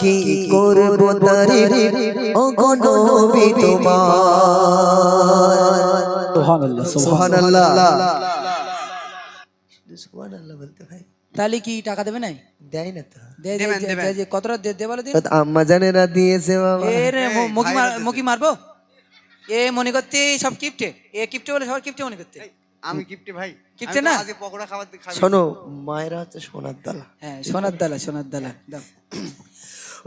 কি করব তারে ও তোমার। সুবহানাল্লাহ সুবহানাল্লাহ। সুবহানাল্লাহ বলতে ভাই তাহলে কি টাকা দেবে নাই? দেয় না তো। দে দে দে, দে, দে, কতটা দে দে বলে দিন। আম্মা জানেরা দিয়েছে বাবা। এ মুখি মুখি মারবো? এ মনে করতে সব কিপটে। এ কিপটে বলে সব কিপটে মনে করতে। আমি গিফটে ভাই। কিপটে না? আজকে পকোড়া খাবার খাবি। শোনো মায়েরা হচ্ছে সোনার দালা। হ্যাঁ সোনার দালা সোনার দালা। দাও।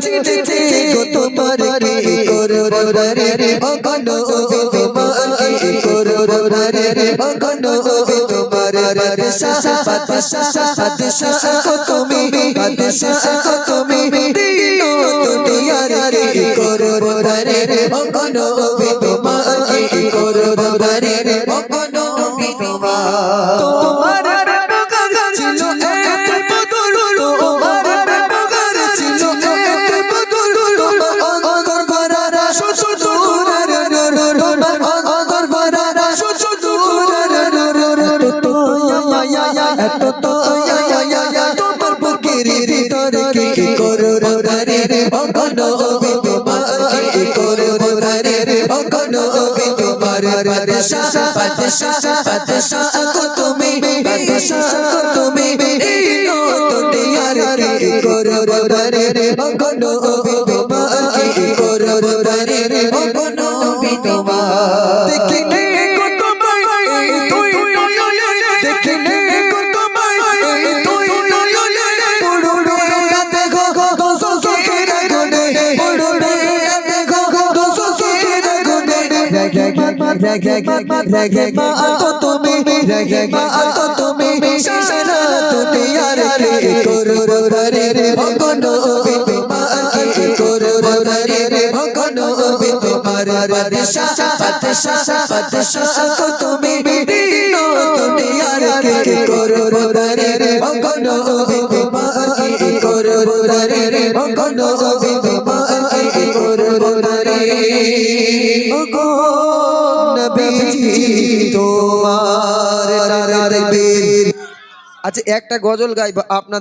চিঠি গো তোমার কি করো রে? ও গনো তোমার কি করো রে? ও গনো তোমার বাদশাহ বাদশাহ বাদশাহ তুমি বাদশাহ তুমি। দিনো দুনিয়ার কি করো রে? ও গনো তোমার কি করো রে? তোমার বুকের ভিতর কি করো রে ও গনো তোমার কি করো রে ও গনো তোমার বাদশাহ বাদশাহ বাদশাহ কো তুমি বাদশাহ কো তুমি ইনো দুনিয়ার কি করো রে ও রেগে রেগে মা তো তুমি রেগে মা তো তুমি, সারা দুনিয়ার কি করো রে? ভগনো তোমার কি করো রে? ভগনো তোমার বাদশাহ বাদশাহ বাদশাহ কো তুমি দিনো দুনিয়ার কি করো রে? ভগনো তোমার কি করো রে? ভগনো তোমার কি করো রে ওগো নবীজি তোমার আচ্ছা একটা গজল গাইব আপনার